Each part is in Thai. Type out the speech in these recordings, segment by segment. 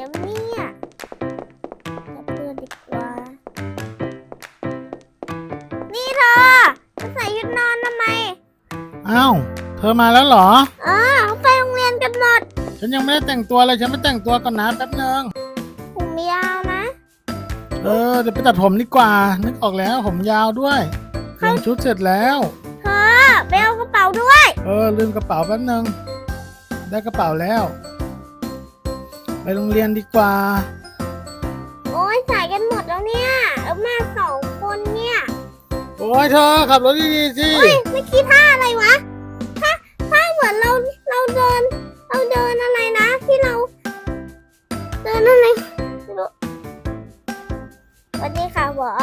อะเนี่ยกับเพื่อนดีกว่า นี่เธอจะใส่ชุดนอนทำไม อ้าว เธอมาแล้วเหรออ๋อเขาไปโรงเรียนกันหมดฉันยังไม่ได้แต่งตัวเลย ฉันไปแต่งตัวก่อนนะแป๊บนึง ผมยาวนะ เออเดี๋ยวไปตัดผมดีกว่า นึกออกแล้วผมยาวด้วยเปลี่ยนชุดเสร็จแล้ว เธอไปเอากระเป๋าด้วย เออลืมกระเป๋าแป๊บนึง ได้กระเป๋าแล้ว ไปโรงเรียนดีกว่า โอ้ยใส่กันหมดแล้วเนี่ยแล้วมาสองคนเนี่ยโอ้ยเธอขับรถดีๆสิ เฮ้ยไม่คิดท่าอะไรวะท่าท่าเหมือนเราเราเดิน เราเดินอะไรนะที่เรา เดินอะไรไม่รู้สวัสดีค่ะหัวอ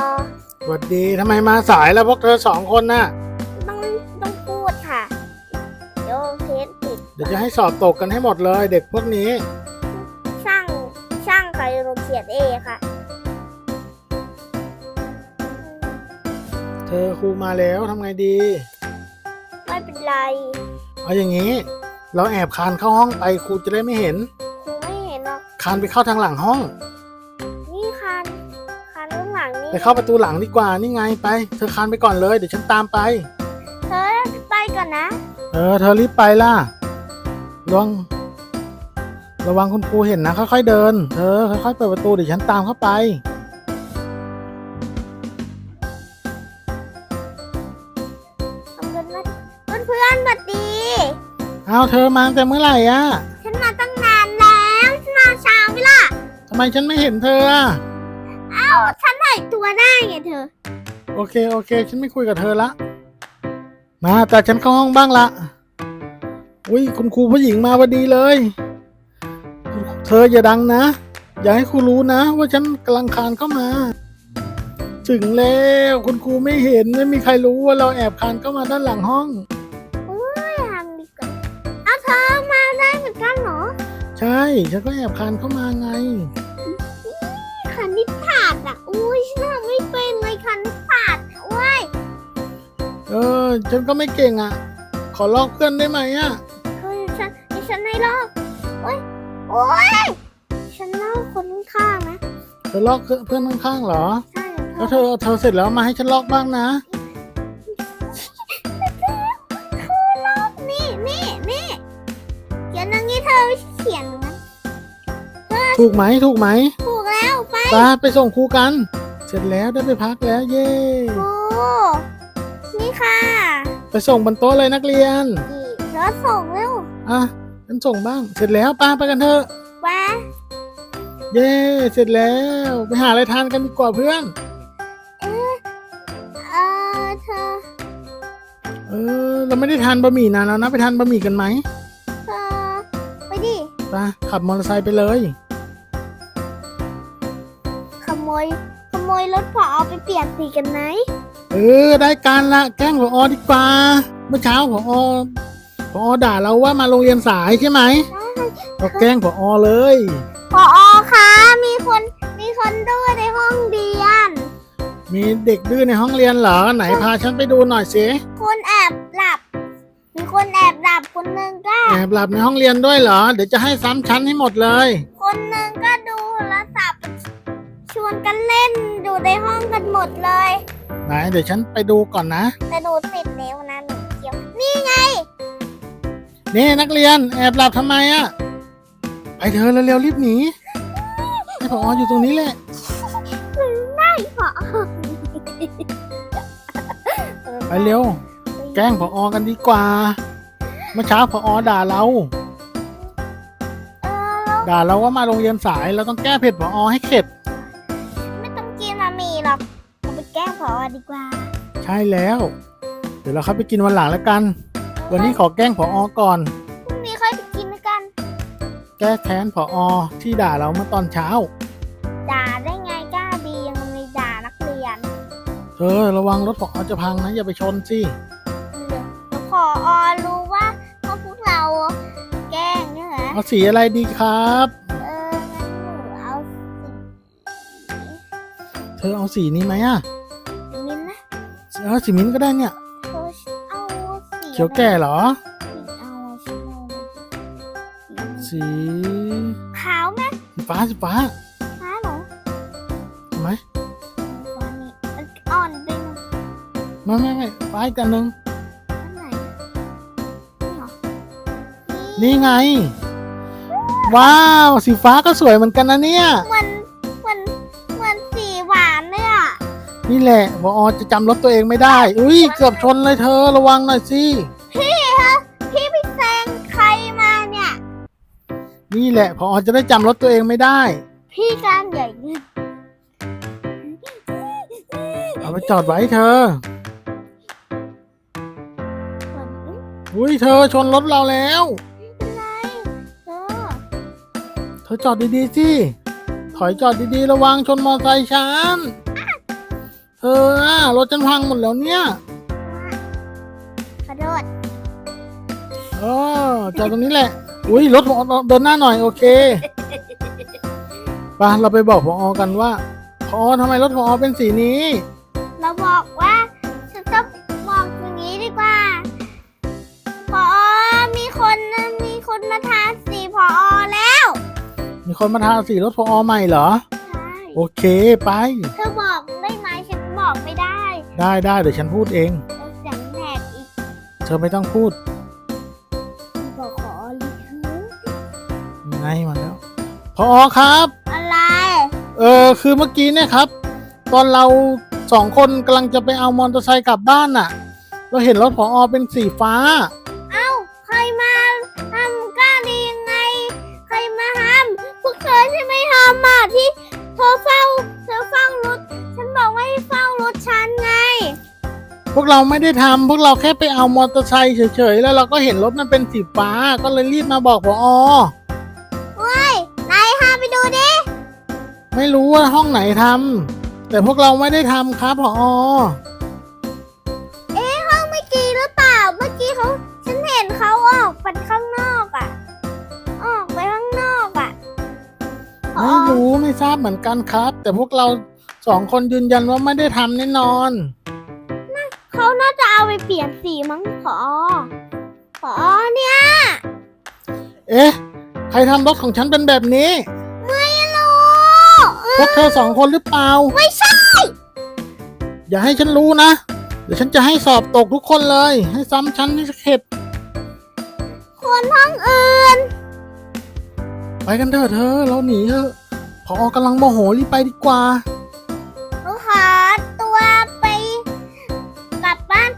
สวัสดีทำไมมาสายแล้วพวกเธอสองคนน่ะ ต้องต้องพูดค่ะเดี๋ยวเพจติด เดี๋ยวจะให้สอบตกกันให้หมดเลย เด็กพวกนี้ช่างช่างใครโรงเขียนเอค่ะ เธอครูมาแล้วทำไงดี ไม่เป็นไร เอาอย่างนี้ เราแอบคานเข้าห้องไปครูจะได้ไม่เห็น ครูไม่เห็นหรอก คานไปเข้าทางหลังห้อง นี่คัน คันข้างหลังนี่ ไปเข้าประตูหลังดีกว่านี่ไงไป เธอคานไปก่อนเลยเดี๋ยวฉันตามไป เธอไปก่อนนะ เออ เธอรีบไปล่ะระวัง ระวังคุณครูเห็นนะ ค่อยๆเดิน เธอค่อยๆเปิดประตูเดี๋ยวฉันตามเข้าไป ขอบคุณนะเพื่อนเพื่อนๆสวัสดี เอาเธอมาตั้งแต่เมื่อไหร่อะฉันมาตั้งนานแล้วฉันมาเช้าไหมล่ะ ทำไมฉันไม่เห็นเธออะเอ้าฉันถ่ายตัวได้ไงเธอ โอเคโอเค ฉันไม่คุยกับเธอละ มาแต่ฉันเข้าห้องบ้างละอุ้ยคุณครูผู้หญิงมาพอดีเลย เธออย่าดังนะ อย่าให้ครูรู้นะ ว่าฉันกำลังคานเข้ามา ถึงแล้วคุณครูไม่เห็นไม่มีใครรู้ว่าเราแอบคานเข้ามาด้านหลังห้องไม่ทำดีกว่าเอาเธอมาได้เหมือนกันเหรอใช่ฉันก็แอบคานเข้ามาไงคันนิดถาดอะอุ้ยฉันทำไม่เป็นเลยคันนิดถาดอะเว้ยเออฉันก็ไม่เก่งอะ ขอลอกเพื่อนได้ไหมอะเฮ้ยฉันดิฉันให้ลอก โอ้ยโอ้ยฉันลอกคนข้างๆนะเธอลอกเพื่อนข้างๆเหรอ ใช่แล้วเธอเธอเสร็จแล้วมาให้ฉันลอกบ้างนะ คือลอกนี่นี่นี่เขียนอย่างนี้เธอไม่เขียนนะถูกไหมถูกไหมถูกแล้วไปไปไปส่งครูกัน เสร็จแล้วได้ไปพักแล้วเย่โอ้นี่ค่ะไปส่งบนโต๊ะเลยนักเรียน อีกแล้วส่งเร็ว อะ ฉันส่งบ้าง เสร็จแล้วป้าไปกันเถอะแวะเย่เสร็จแล้วไปหาอะไรทานกันดีกว่าเพื่อนเออเธอเออ เราไม่ได้ทานบะหมี่นานแล้วนะ ไปทานบะหมี่กันไหมเธอไปดิ ไปขับมอเตอร์ไซค์ไปเลย ขโมย ขโมยรถผอไปเปลี่ยนสีกันไหม เออ ได้การละแกล้งผอดีกว่า เมื่อเช้าผอผ อด่าเราว่ามาโรงเรียนสายใช่ไหมเราแกล้งผอเลยผอคะมีคนมีคนดื้อในห้องเรียน มีเด็กดื้อในห้องเรียนเหรอไหนพาฉันไปดูหน่อยสิคนแอบหลับ มีคนแอบหลับคนหนึ่งก็แอบหลับในห้องเรียนด้วยเหรอ เดี๋ยวจะให้ซ้ำชั้นให้หมดเลย คนหนึ่งก็ดูโทรศัพท์ชวนกันเล่นอยู่ในห้องกันหมดเลย ไหนเดี๋ยวฉันไปดูก่อนนะ แต่หนูติดแล้วนะหนูเกี่ยวนี่ไง นี่นักเรียนแอบหลับทำไมอะไปเธอเร็วๆรีบหนีให้ผออยู่ตรงนี้แหละไม่ผอไปเร็ว แกล้งผอกันดีกว่า เมื่อเช้าผอด่าเรา เออแล้วด่าเราว่ามาโรงเรียนสายเราต้องแก้เผ็ดผอให้เข็ด ไม่ต้องกินมามีหรอกเราไปแกล้งผอดีกว่า ใช่แล้ว เดี๋ยวเราเข้าไปกินวันหลังแล้วกัน วันนี้ขอแกล้งผอก่อน พรุ่งนี้ค่อยไปกินด้วยกันแก้แค้นผอที่ด่าเราเมื่อตอนเช้า ด่าได้ไงกล้าดียังไม่ด่านักเรียนเธอระวังรถผอจะพังนะอย่าไปชนสิเดี๋ยวแล้วผอรู้ว่าพวกพวกเราแกล้งเนี่ยเหรอเอาสีอะไรดีครับ เอองั้นหนูเอาเธอเอาสีนี้ไหมอะสีมิ้นท์นะ เออสีมิ้นท์ก็ได้เนี่ยเธอเอาสีเขียวแก่เหรอเอาสีเอาสีสีขาวไหมสีฟ้าสีฟ้าฟ้าเหรอเห็นไหมฟ้านี่มันอ่อนดึงไม่ไม่ไม่ฟ้าอีกอันหนึ่งอันไหนนี่เหรอนี่ไง ว้าว สีฟ้าก็สวยเหมือนกันนะเนี่ย เหมือนเหมือน นี่แหละพอจะจำรถตัวเองไม่ได้ อุ้ยเกือบชนเลยเธอระวังหน่อยสิพี่ฮะพี่ไปแซงใครมาเนี่ย นี่แหละพอจะได้จำรถตัวเองไม่ได้ พี่การใหญ่เนี่ยเอาไปจอดไว้เธอเหมือนอุ้ยเธอชนรถเราแล้วเป็นไรเออเธอจอดดีๆสิถอยจอดดีๆ ระวังชนมอเตอร์ไซค์ฉันเธ ออะรถฉันพังหมดแล้วเนี่ย ขอโทษเออจอดตรงนี้แหละ อุ้ยรถพอเดินหน้าหน่อยโอเคไปเราไปบอกพอกันว่าพอทำไมรถพอเป็นสีนี้ เราบอกว่าฉันต้องบอกอย่างนี้ดีกว่า พอมีคนมีคนมาทาสีพอแล้ว มีคนมาทาสีรถพอใหม่เหรอ ใช่โอเคไป เธอ ได้ได้ได้เดี๋ยวฉันพูดเองเราเสียงแหกอีกเธอไม่ต้องพูดบอกขอลิทูยังไงมาแล้วพอครับ อะไร เออคือเมื่อกี้เนี่ยครับ ตอนเราสองคนกำลังจะไปเอามอเตอร์ไซค์กลับบ้านน่ะ เราเห็นรถพอเป็นสีฟ้า เอ้าใครมาทำกล้าดียังไง ใครมาทำพวกเธอใช่ไหมทำอะที่เธอเฝ้า เธอเฝ้ารถ พวกเราไม่ได้ทำพวกเราแค่ไปเอามอเตอร์ไซค์เฉยๆ แล้วเราก็เห็นรถมันเป็นสีฟ้า ก็เลยรีบมาบอกพอเฮ้ยนายพาไปดูดิ ไม่รู้ว่าห้องไหนทำแต่พวกเราไม่ได้ทำครับพอเอ๊ะห้องเมื่อกี้หรือเปล่า เมื่อกี้เขาฉันเห็นเขาออกไปข้างนอกอะ ออกไปข้างนอกอะไม่รู้ไม่ทราบเหมือนกันครับ แต่พวกเราสองคนยืนยันว่าไม่ได้ทำแน่นอน เขาน่าจะเอาไปเปลี่ยนสีมั้งพอพอเนี่ย เอ๊ะ ใครทำรถของฉันเป็นแบบนี้ ไม่รู้พวกเธอสองคนหรือเปล่า ไม่ใช่ อย่าให้ฉันรู้นะ เดี๋ยวฉันจะให้สอบตกทุกคนเลย ให้ซ้ำฉันให้เข็ด คนห้องอื่น ไปกันเถอะเธอ เราหนีเถอะพอกำลังโมโหรีบไปดีกว่า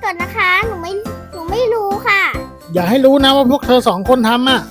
ก่อนนะคะ หนูไม่ หนูไม่รู้ค่ะ อย่าให้รู้นะว่าพวกเธอสองคนทำอะ